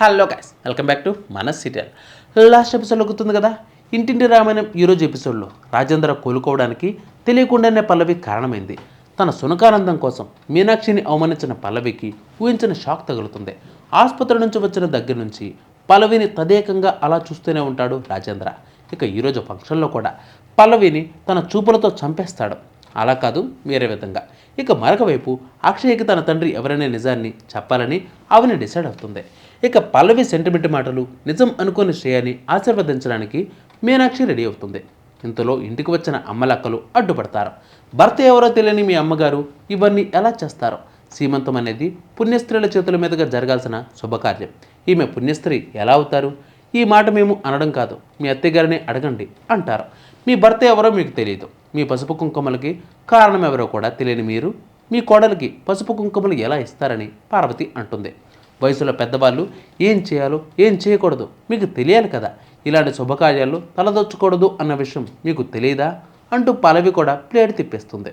Hello guys welcome back to మన serial last ఎపిసోడ్లో గుర్తుంది కదా? ఇంటింటి రామాయణం ఈరోజు ఎపిసోడ్లో రాజేంద్ర కోలుకోవడానికి తెలియకుండానే పల్లవి కారణమైంది. తన సునకానందం కోసం మీనాక్షిని అవమానించిన పల్లవికి ఊహించిన షాక్ తగులుతుంది. ఆసుపత్రి నుంచి వచ్చిన దగ్గర నుంచి పల్లవిని తదేకంగా అలా చూస్తూనే ఉంటాడు రాజేంద్ర. ఇక ఈరోజు ఫంక్షన్లో కూడా పల్లవిని తన చూపులతో చంపేస్తాడు. అలా కాదు వేరే విధంగా. ఇక మరొక వైపు అక్షయ్కి తన తండ్రి ఎవరైనా నిజాన్ని చెప్పాలని అవని డిసైడ్ అవుతుంది. ఇక పల్లవి సెంటిమెంట్ మాటలు నిజం అనుకుని శ్రేయాని ఆశీర్వదించడానికి మీనాక్షి రెడీ అవుతుంది. ఇంతలో ఇంటికి వచ్చిన అమ్మలక్కలు అడ్డుపడతారు. భర్త ఎవరో తెలియని మీ అమ్మగారు ఇవన్నీ ఎలా చేస్తారు? సీమంతం అనేది పుణ్యస్త్రీల చేతుల మీదుగా జరగాల్సిన శుభకార్యం. ఈమె పుణ్యస్త్రీ ఎలా అవుతారు? ఈ మాట మేము అనడం కాదు మీ అత్తగారిని అడగండి అంటారు. మీ భర్త ఎవరో మీకు తెలియదు. మీ పసుపు కుంకుమలకి కారణం ఎవరో కూడా తెలియని మీరు మీ కోడలికి పసుపు కుంకుమలు ఎలా ఇస్తారని పార్వతి అంటుంది. వయసులో పెద్దవాళ్ళు ఏం చేయాలో ఏం చేయకూడదు మీకు తెలియాలి కదా. ఇలాంటి శుభకార్యాల్లో తలదొచ్చకూడదు అన్న విషయం మీకు తెలియదా? అంటూ పల్లవి కూడా ప్లేట్ తిప్పేస్తుంది.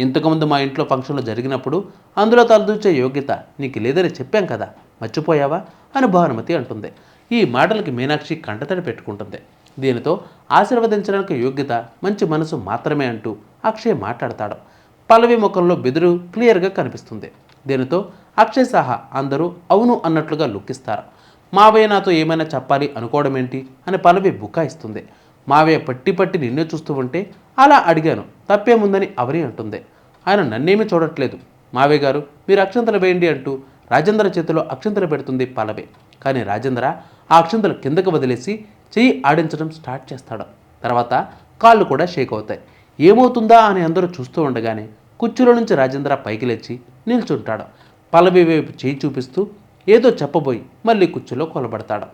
ఇంతకుముందు మా ఇంట్లో ఫంక్షన్లు జరిగినప్పుడు అందులో తలదూచే యోగ్యత నీకు లేదని చెప్పాం కదా. మర్చిపోయావా? అని భానుమతి అంటుంది. ఈ మాటలకి మీనాక్షి కంటతడి పెట్టుకుంటుంది. దీనితో ఆశీర్వదించడానికి యోగ్యత మంచి మనసు మాత్రమే అంటూ అక్షయ్ మాట్లాడతాడు. పల్లవి ముఖంలో బెదురు క్లియర్గా కనిపిస్తుంది. దీనితో? అక్షయ్ సహా అందరూ అవును అన్నట్లుగా లుక్కిస్తారు. మావయ్య నాతో ఏమైనా చెప్పాలి అనుకోవడం ఏంటి అని పల్లవి బుకాయిస్తుంది. మావయ్య పట్టి పట్టి నిన్నే చూస్తూ ఉంటే అలా అడిగాను. తప్పేముందని అవని అంటుంది. ఆయన నన్నేమీ చూడట్లేదు. మావయ్య గారు మీరు అక్షంతలు వేయండి అంటూ రాజేంద్ర చేతిలో అక్షంతలు పెడుతుంది పల్లవి. కానీ రాజేంద్ర ఆ అక్షంతలు కిందకు వదిలేసి చెయ్యి ఆడించడం స్టార్ట్ చేస్తాడు. తర్వాత కాళ్ళు కూడా షేక్ అవుతాయి. ఏమవుతుందా అని అందరూ చూస్తూ ఉండగానే కుర్చీలో నుంచి రాజేంద్ర పైకి లేచి నిల్చుంటాడు. పల్లవి వైపు చేయి చూపిస్తూ ఏదో చెప్పబోయి మళ్ళీ కుర్చీలో కొలబడతాడు.